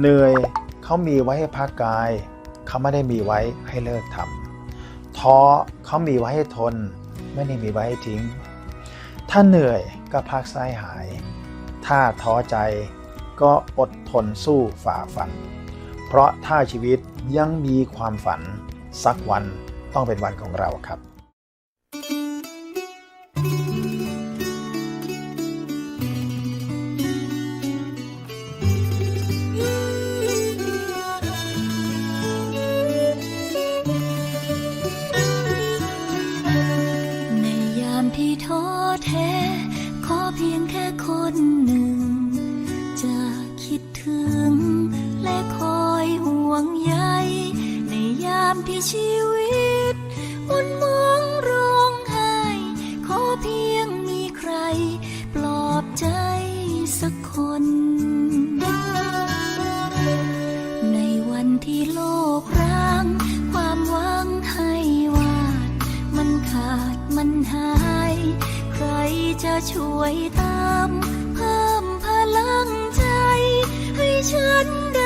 เหนื่อยเขามีไว้ให้พักกายเขาไม่ได้มีไว้ให้เลิกทำท้อเขามีไว้ให้ทน ไม่ได้มีไว้ให้ทิ้ง ถ้าเหนื่อยก็พักไส้หาย ถ้าท้อใจก็อดทนสู้ฝ่าฟัน เพราะถ้าชีวิตยังมีความฝัน สักวันต้องเป็นวันของเราครับ คนหนึ่ง จะคิดถึง และคอยห่วงใยในยามที่ชีวิตมุนมองร้องไห้ ขอเพียงมีใคร ปลอบใจสักคน ในวันที่โลกร้าง ความหวังให้วาด มันขาดมันหาย ใครจะช่วยตาม เพิ่มพลังใจ ให้ฉันได้